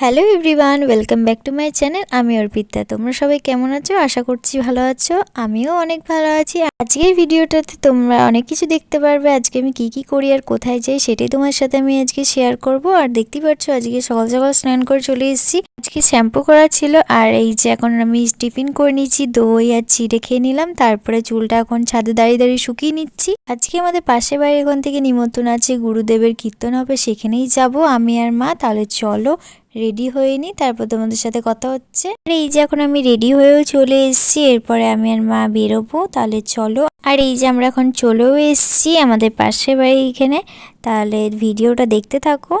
Hello everyone welcome back to my channel আমি অর্পিতা। তোমরা সবাই কেমন আছো? আশা করছি ভালো আছো। আমিও অনেক ভালো আছি। আজকের ভিডিওটাতে তোমরা অনেক কিছু দেখতে পারবে। আজকে আমি কি কি করি আর কোথায় যাই সেটাই তোমার সাথে আমি আজকে শেয়ার করব। আর দেখতেই পাচ্ছ, আজকে সকাল সকাল স্নান করে চলে এসেছি। আজকে শ্যাম্পু করা ছিল আর এই যে এখন আমি টিফিন করে নিচ্ছি দই আর চিড়ে খেয়ে নিলাম। তারপরে চুলটা এখন ছাদে দাঁড়িয়ে দাঁড়িয়ে শুকিয়ে নিচ্ছি। আজকে আমাদের পাশে বাড়ি এখন থেকে নিমন্ত্রণ আছে গুরুদেবের কীর্তন হবে, সেখানেই যাব। আমি আর মা, তাহলে চলো, রেডি হয়ে নি তারপর তোমাদের সাথে কথা হচ্ছে। আর এই যে এখন আমি রেডি হয়েও চলে এসেছি, এরপরে আমি আর মা বেরোবো, তাহলে চলো। আর এই যে আমরা এখন চলেও এসেছি আমাদের পাশে বাড়ি এখানে, তাহলে ভিডিওটা দেখতে থাকো।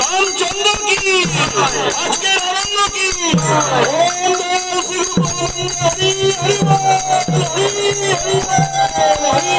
রামচন্দ্র কি আজকের আনন্দ কি হরি হরি হরি হরি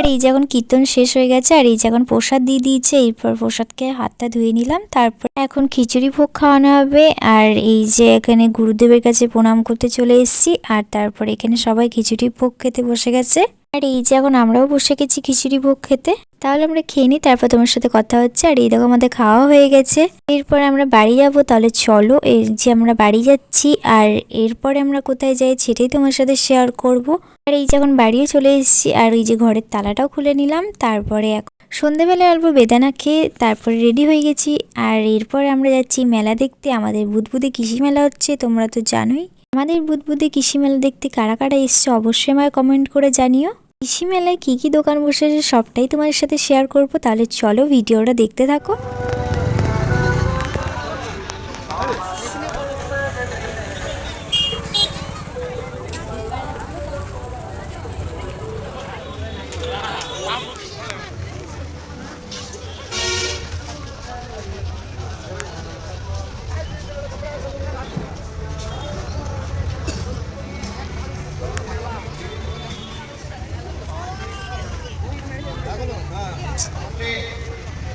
আর এই যখন কীর্তন শেষ হয়ে গেছে, আর এই যখন প্রসাদ দিয়ে দিয়েছে, এরপর প্রসাদকে হাতটা ধুয়ে নিলাম, তারপর এখন খিচুড়ি ভোগ খাওয়ানো হবে। আর এই যে এখানে গুরুদেবের কাছে প্রণাম করতে চলে এসেছি, আর তারপর এখানে সবাই খিচুড়ি ভোগ খেতে বসে গেছে। আর এই যে এখন আমরাও বসে গেছি খিচুড়ি ভোগ খেতে। তাহলে আমরা খেয়ে নিই, তারপর তোমার সাথে কথা হচ্ছে। আর এই দেখো আমাদের খাওয়া হয়ে গেছে। এরপর আমরা বাড়ি যাব, তাহলে চলো। এই যে আমরা বাড়ি যাচ্ছি, আর এরপরে আমরা কোথায় যাই সেটাই তোমার সাথে শেয়ার করব। আর এই যখন বাড়িও চলে এসেছি, আর এই যে ঘরের তালাটাও খুলে নিলাম। তারপরে এখন সন্ধেবেলায় অল্প বেদানা খেয়ে তারপরে রেডি হয়ে গেছি। আর এরপরে আমরা যাচ্ছি মেলা দেখতে। আমাদের বুধবুধে কৃষি মেলা হচ্ছে, তোমরা তো জানোই। আমাদের বুধবুধে কৃষি মেলা দেখতে কারা কারা এসছে, অবশ্যই আমায় কমেন্ট করে জানিও। কৃষি মেলায় কী কী দোকান বসেছে সবটাই তোমাদের সাথে শেয়ার করব। তাহলে চলো ভিডিওটা দেখতে থাকো।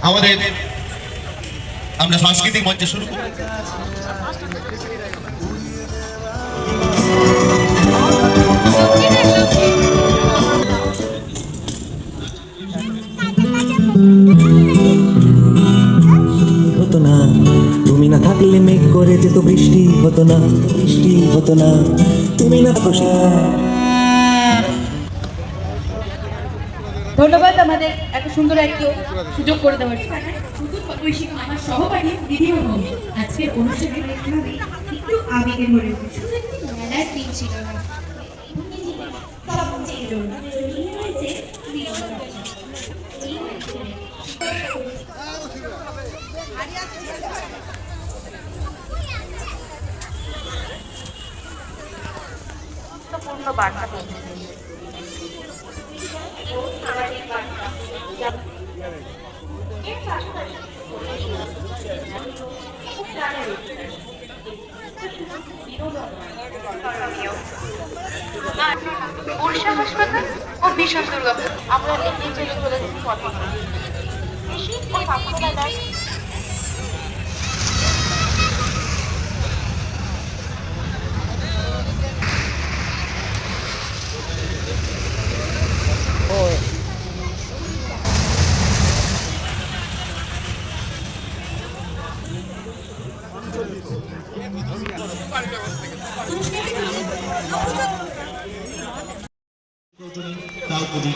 আমাদের আমরা সাংস্কৃতিক মঞ্চে শুরু করি। হতো না, তুমি না থাকলে মেঘ করে যেত বৃষ্টি, হতো না, বৃষ্টি হতো না, তুমি না ধন্যবাদ আমাদের এত সুন্দর একটি সুযোগ করে দেওয়ার জন্য। নতুন বৈশিক আমার সহপাঠী দিদি আজকের অনুষ্ঠানে এভাবে একটু আবেগে ভরে শুধু একটি মেলার দিন ছিল না গুরুত্বপূর্ণ বার্তা পৌঁছে দিয়েছে এবং সামাজিক বার্তা যা- এর পাশাপাশি খুব প্রাণের উৎসব। শুধু বিনোদন নয়, করণীয়। আর বর্ষা হাসপাতাল ও ভীষণ দুর্গাপুর আমরা এগিয়ে চলে চলেছি পথে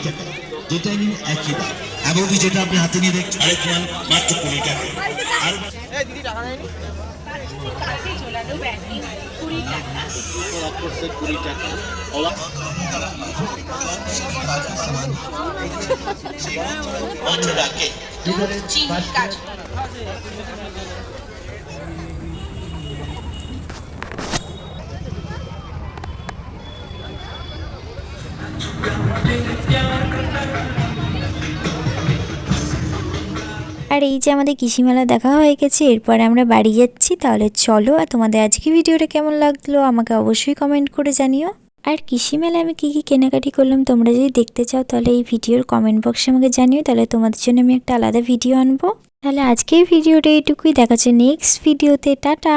টাকা একই দাম। এমনকি যেটা আপনি হাতে নিয়ে দেখছেন? আরেক মাল মাত্র কুড়ি টাকা। আর টাকা মনে রাখে চিনি কাজু। আর এই যে আমাদের মেলা দেখা হয়ে গেছে, এরপরে আমরা বাড়ি যাচ্ছি, তাহলে চলো, আর তোমাদের আজকে ভিডিওটা কেমন লাগল আমাকে অবশ্যই কমেন্ট করে জানিও। আর মেলায় আমি কী কী কেনাকাটি করলাম, তোমরা যদি দেখতে চাও, তাহলে এই ভিডিওর কমেন্ট বক্সে আমাকে জানিও, তাহলে তোমাদের জন্য আমি একটা আলাদা ভিডিও আনব। তাহলে আজকের ভিডিওটা এইটুকুই দেখাচ্ছে নেক্সট ভিডিওতে টাটা!